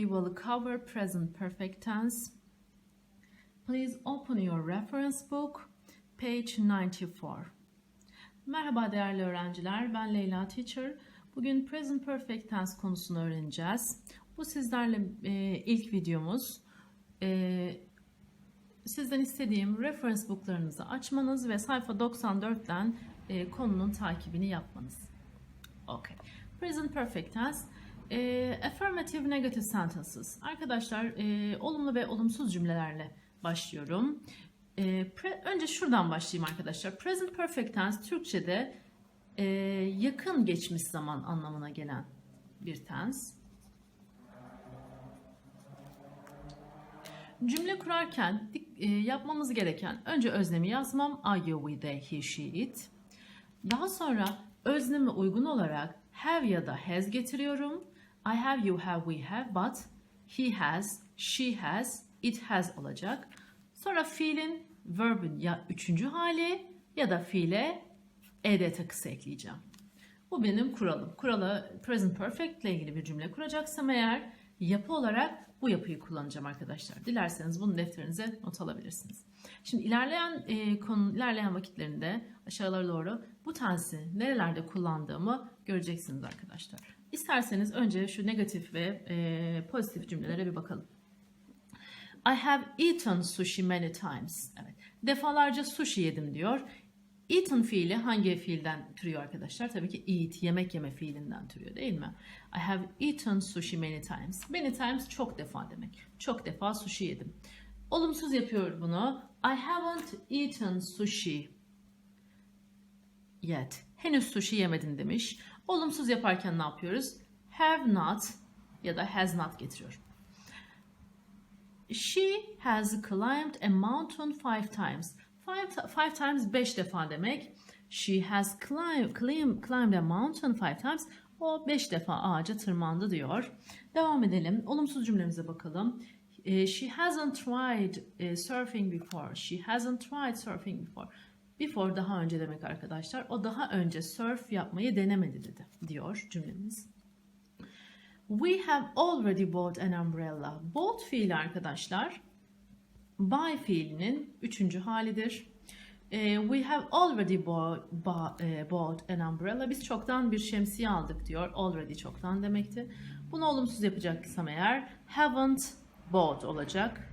we will cover present perfect tense. Please open your reference book, page 94. Merhaba değerli öğrenciler, ben Leyla Teacher. Bugün present perfect tense konusunu öğreneceğiz. Bu sizlerle e, ilk videomuz. E, sizden istediğim reference booklarınızı açmanız ve sayfa 94'ten e, konunun takibini yapmanız. Okay. Present perfect tense. E, affirmative negative sentences. Arkadaşlar e, olumlu ve olumsuz cümlelerle başlıyorum. E, pre, önce şuradan başlayayım arkadaşlar. Present perfect tense Türkçe'de e, yakın geçmiş zaman anlamına gelen bir tense. Cümle kurarken e, yapmamız gereken önce öznemi yazmam. I, you, we, they, he, she, it. Daha sonra özneme uygun olarak have ya da has getiriyorum. I have, you have, we have, but he has, she has, it has olacak. Sonra fiilin, verb'in ya üçüncü hali ya da fiile ed takısı ekleyeceğim. Bu benim kuralım. Kurala present perfect ile ilgili bir cümle kuracaksam eğer yapı olarak bu yapıyı kullanacağım arkadaşlar. Dilerseniz bunu defterinize not alabilirsiniz. Şimdi ilerleyen e, konu ilerleyen vakitlerinde aşağılara doğru bu tensi nerelerde kullandığımı göreceksiniz arkadaşlar. İsterseniz önce şu negatif ve e, pozitif cümlelere bir bakalım. I have eaten sushi many times. Evet. Defalarca sushi yedim diyor. Eaten fiili hangi fiilden türüyor arkadaşlar? Tabii ki eat, yemek yeme fiilinden türüyor değil mi? I have eaten sushi many times. Many times çok defa demek. Çok defa sushi yedim. Olumsuz yapıyor bunu. I haven't eaten sushi yet. Henüz sushi yemedim demiş. Olumsuz yaparken ne yapıyoruz? Have not ya da has not getiriyor. She has climbed a mountain five times. Five, five times beş defa demek. She has climbed, climbed, climbed a mountain five times. O beş defa ağaca tırmandı diyor. Devam edelim. Olumsuz cümlemize bakalım. Eh, She hasn't tried eh, surfing before. She hasn't tried surfing before. Before daha önce demek arkadaşlar. O daha önce surf yapmayı denemedi dedi diyor cümlemiz. We have already bought an umbrella. Bought fiili arkadaşlar buy fiilinin üçüncü halidir. Eh, we have already eh, bought an umbrella. Biz çoktan bir şemsiye aldık diyor. Already çoktan demekti. Bunu olumsuz yapacaksam eğer haven't bought olacak.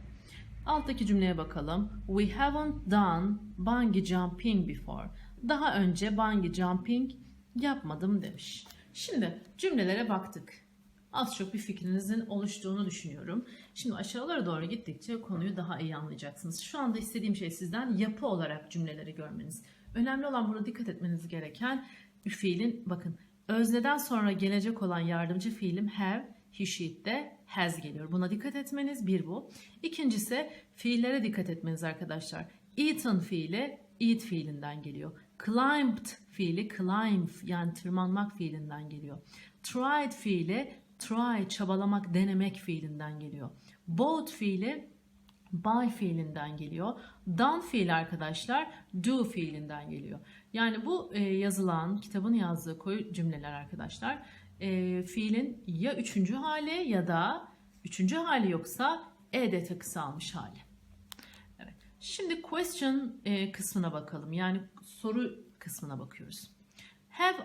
Alttaki cümleye bakalım. We haven't done bungee jumping before. Daha önce bungee jumping yapmadım demiş. Şimdi cümlelere baktık. Az çok bir fikrinizin oluştuğunu düşünüyorum. Şimdi aşağılara doğru gittikçe konuyu daha iyi anlayacaksınız. Şu anda istediğim şey sizden yapı olarak cümleleri görmeniz. Önemli olan burada dikkat etmeniz gereken fiilin bakın özneden sonra gelecek olan yardımcı fiilim have, he, she'de has geliyor. Buna dikkat etmeniz bir bu. İkincisi fiillere dikkat etmeniz arkadaşlar. Eaten fiili eat fiilinden geliyor. Climbed fiili climb yani tırmanmak fiilinden geliyor. Tried fiili try çabalamak denemek fiilinden geliyor. Bought fiili buy fiilinden geliyor. Done fiili arkadaşlar do fiilinden geliyor. Yani bu e, yazılan kitabın yazdığı koyu cümleler arkadaşlar e, fiilin ya üçüncü hali ya da üçüncü hali yoksa ed takısı almış hali. Evet. Şimdi question e, kısmına bakalım. Yani soru kısmına bakıyoruz. Have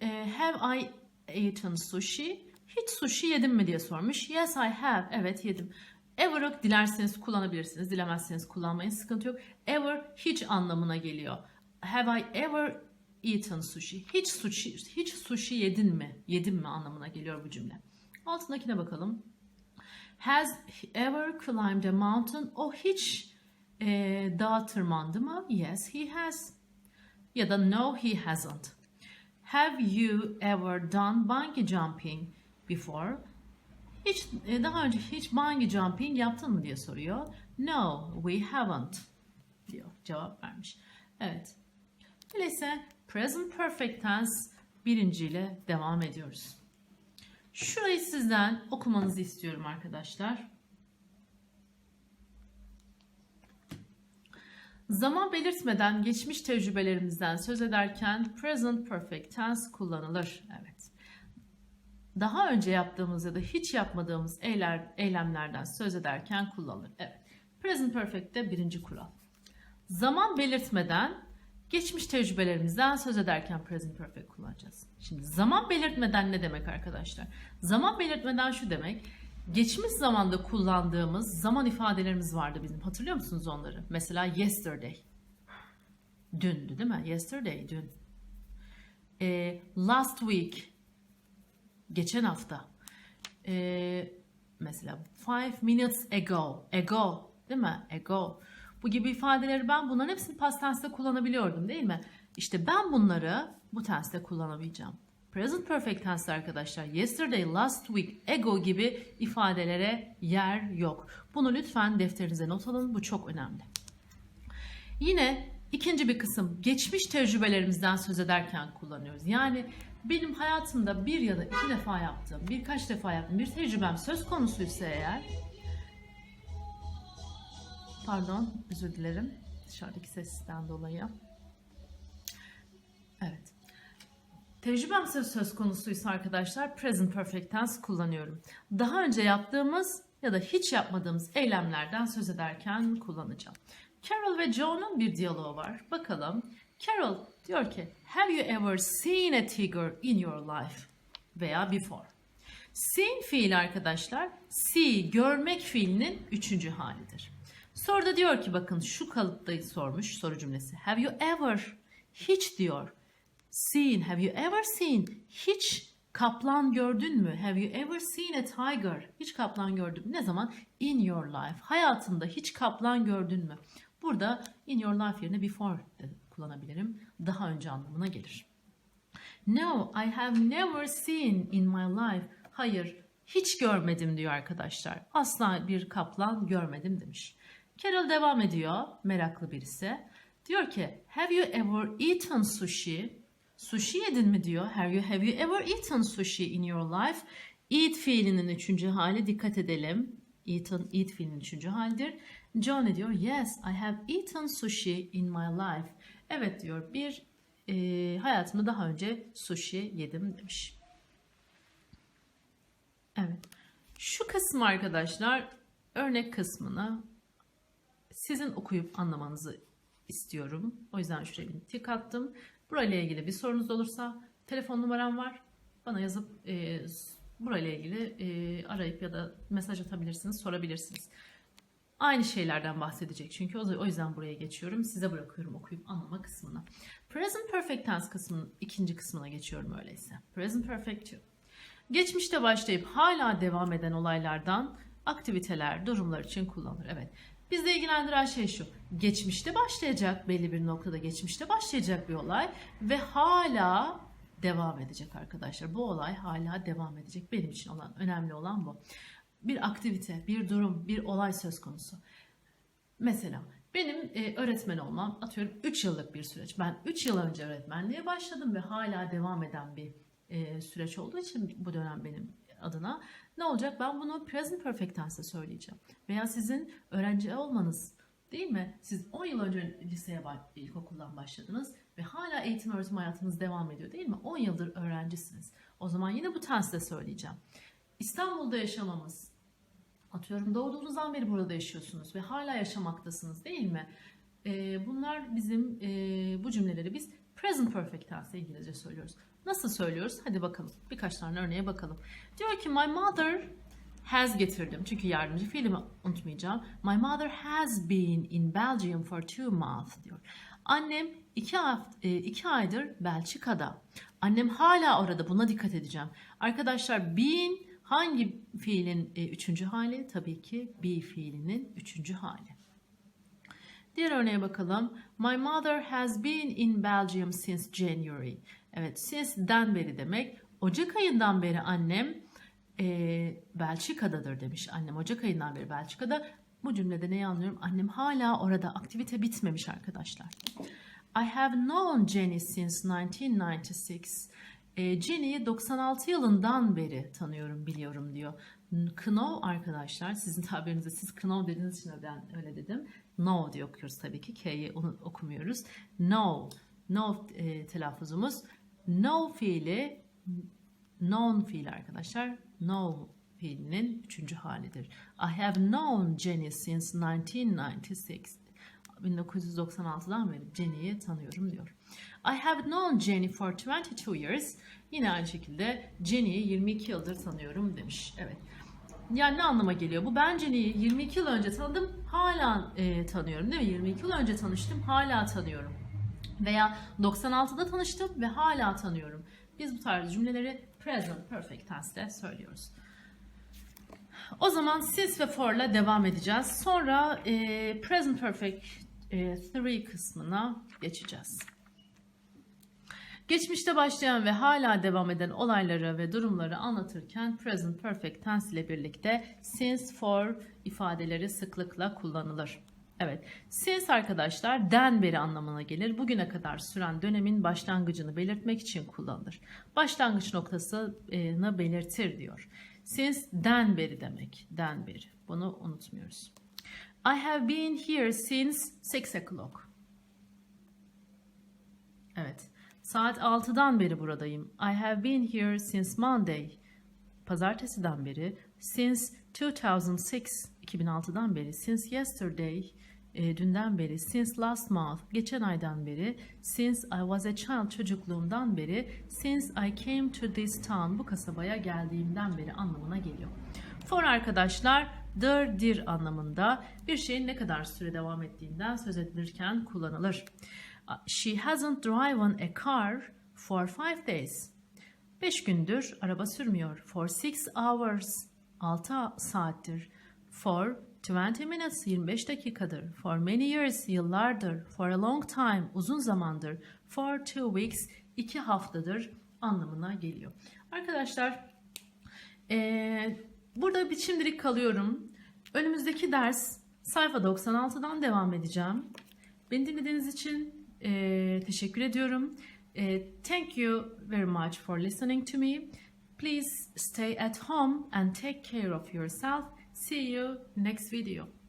e, have I eaten sushi? Hiç sushi yedim mi diye sormuş. Yes I have. Evet yedim. Ever'ı dilerseniz kullanabilirsiniz. Dilemezseniz kullanmayın. Sıkıntı yok. Ever hiç anlamına geliyor. Have I ever eaten sushi? Hiç sushi, hiç sushi yedin mi? Yedim mi anlamına geliyor bu cümle. Altındakine bakalım. Has ever climbed a mountain? O hiç e, dağa tırmandı mı? Yes, he has. Ya da no, he hasn't. Have you ever done bungee jumping before? Hiç e, daha önce hiç bungee jumping yaptın mı diye soruyor. No, we haven't diyor. Cevap vermiş. Evet. Öyleyse present perfect tense birinciyle devam ediyoruz. Şurayı sizden okumanızı istiyorum arkadaşlar. Zaman belirtmeden geçmiş tecrübelerimizden söz ederken present perfect tense kullanılır. Evet. daha önce yaptığımız ya da hiç yapmadığımız eyler, eylemlerden söz ederken kullanılır. Evet. Present Perfect'te birinci kural. Zaman belirtmeden geçmiş tecrübelerimizden söz ederken present perfect kullanacağız. Şimdi zaman belirtmeden ne demek arkadaşlar? Zaman belirtmeden şu demek. Geçmiş zamanda kullandığımız zaman ifadelerimiz vardı bizim. Hatırlıyor musunuz onları? Mesela yesterday. Dündü değil mi? Yesterday, dün. Ee, last week. Geçen hafta. Ee, mesela five minutes ago. Ago. Değil mi? Ago. Bu gibi ifadeleri ben bunların hepsini past tense'te kullanabiliyordum değil mi? İşte ben bunları bu tense'te kullanabileceğim. Present perfect tense arkadaşlar yesterday, last week, ago gibi ifadelere yer yok. Bunu lütfen defterinize not alın. Bu çok önemli. Yine ikinci bir kısım geçmiş tecrübelerimizden söz ederken kullanıyoruz. Yani benim hayatımda bir ya da iki defa yaptığım, birkaç defa yaptığım bir tecrübem söz konusuysa eğer Pardon, özür dilerim. Dışarıdaki sesten dolayı. Evet. Tecrübem söz, konusuysa arkadaşlar present perfect tense kullanıyorum. Daha önce yaptığımız ya da hiç yapmadığımız eylemlerden söz ederken kullanacağım. Carol ve Joe'nun bir diyaloğu var. Bakalım. Carol diyor ki Have you ever seen a tiger in your life? Veya before. Seen fiili arkadaşlar see görmek fiilinin üçüncü halidir. Soruda diyor ki bakın şu kalıpta sormuş soru cümlesi. Have you ever hiç diyor. Seen have you ever seen hiç kaplan gördün mü? Have you ever seen a tiger? Hiç kaplan gördün mü? Ne zaman? In your life. Hayatında hiç kaplan gördün mü? Burada in your life yerine before de kullanabilirim. Daha önce anlamına gelir. No, I have never seen in my life. Hayır, hiç görmedim diyor arkadaşlar. Asla bir kaplan görmedim demiş. Carol devam ediyor, meraklı birisi. Diyor ki, have you ever eaten sushi? Sushi yedin mi diyor. Have you, have you ever eaten sushi in your life? Eat fiilinin üçüncü hali dikkat edelim. Eaten, eat fiilinin üçüncü halidir. John diyor? Yes, I have eaten sushi in my life. Evet diyor, bir e, hayatımda daha önce sushi yedim demiş. Evet. Şu kısım arkadaşlar örnek kısmını sizin okuyup anlamanızı istiyorum. O yüzden şuraya bir tik attım. Burayla ilgili bir sorunuz olursa telefon numaram var. Bana yazıp e, burayla ilgili e, arayıp ya da mesaj atabilirsiniz, sorabilirsiniz. Aynı şeylerden bahsedecek çünkü o yüzden buraya geçiyorum. Size bırakıyorum okuyup anlama kısmına. Present Perfect Tense kısmının ikinci kısmına geçiyorum öyleyse. Present Perfect 2. Geçmişte başlayıp hala devam eden olaylardan aktiviteler, durumlar için kullanılır. Evet. Bizde ilgilendiren şey şu. Geçmişte başlayacak belli bir noktada geçmişte başlayacak bir olay ve hala devam edecek arkadaşlar. Bu olay hala devam edecek. Benim için olan önemli olan bu. Bir aktivite, bir durum, bir olay söz konusu. Mesela benim e, öğretmen olmam atıyorum 3 yıllık bir süreç. Ben 3 yıl önce öğretmenliğe başladım ve hala devam eden bir e, süreç olduğu için bu dönem benim adına ne olacak? Ben bunu present perfect tense'de söyleyeceğim. Veya sizin öğrenci olmanız değil mi? Siz 10 yıl önce liseye, ilkokuldan başladınız ve hala eğitim öğretim hayatınız devam ediyor değil mi? 10 yıldır öğrencisiniz. O zaman yine bu tense'de söyleyeceğim. İstanbul'da yaşamamız, atıyorum doğduğunuzdan beri burada yaşıyorsunuz ve hala yaşamaktasınız değil mi? Bunlar bizim bu cümleleri biz present perfect tense İngilizce söylüyoruz. Nasıl söylüyoruz? Hadi bakalım. Birkaç tane örneğe bakalım. Diyor ki my mother has getirdim. Çünkü yardımcı fiilimi unutmayacağım. My mother has been in Belgium for two months diyor. Annem iki, hafta, e, iki aydır Belçika'da. Annem hala orada. Buna dikkat edeceğim. Arkadaşlar been hangi fiilin e, üçüncü hali? Tabii ki be fiilinin üçüncü hali. Diğer örneğe bakalım. My mother has been in Belgium since January. Evet, since'den beri demek. Ocak ayından beri annem e, Belçika'dadır demiş. Annem Ocak ayından beri Belçika'da. Bu cümlede neyi anlıyorum? Annem hala orada. Aktivite bitmemiş arkadaşlar. I have known Jenny since 1996. E, Jenny'yi 96 yılından beri tanıyorum, biliyorum diyor. Know arkadaşlar, sizin tabirinizde siz know dediğiniz için ben öyle dedim. Know diye okuyoruz tabii ki. K'yi okumuyoruz. Know. Know e, telaffuzumuz. Know fiili known fiil arkadaşlar. Know fiilinin üçüncü halidir. I have known Jenny since 1996. 1996'dan beri Jenny'yi tanıyorum diyor. I have known Jenny for 22 years. Yine aynı şekilde Jenny'yi 22 yıldır tanıyorum demiş. Evet. Yani ne anlama geliyor bu? Ben Jenny'yi 22 yıl önce tanıdım, hala e, tanıyorum değil mi? 22 yıl önce tanıştım, hala tanıyorum. Veya 96'da tanıştım ve hala tanıyorum. Biz bu tarz cümleleri present perfect tense'de söylüyoruz. O zaman since ve for'la devam edeceğiz. Sonra e, present perfect e, three kısmına geçeceğiz. Geçmişte başlayan ve hala devam eden olayları ve durumları anlatırken present perfect tense ile birlikte since for ifadeleri sıklıkla kullanılır. Evet, since arkadaşlar den beri anlamına gelir. Bugüne kadar süren dönemin başlangıcını belirtmek için kullanılır. Başlangıç noktasını belirtir diyor. Since den beri demek, den beri. Bunu unutmuyoruz. I have been here since 6 o'clock. Evet. Saat 6'dan beri buradayım. I have been here since Monday. Pazartesiden beri. Since 2006. 2006'dan beri. Since yesterday. e, dünden beri. Since last month. Geçen aydan beri. Since I was a child. Çocukluğumdan beri. Since I came to this town. Bu kasabaya geldiğimden beri anlamına geliyor. For arkadaşlar dır dir anlamında bir şeyin ne kadar süre devam ettiğinden söz edilirken kullanılır. She hasn't driven a car for five days. 5 gündür araba sürmüyor. For 6 hours. 6 saattir. For 20 minutes 25 dakikadır. For many years yıllardır. For a long time uzun zamandır. For two weeks 2 haftadır anlamına geliyor. Arkadaşlar eee, burada bir şimdilik kalıyorum. Önümüzdeki ders sayfa 96'dan devam edeceğim. Beni dinlediğiniz için eee, teşekkür ediyorum. Eee, thank you very much for listening to me. Please stay at home and take care of yourself. See you next video.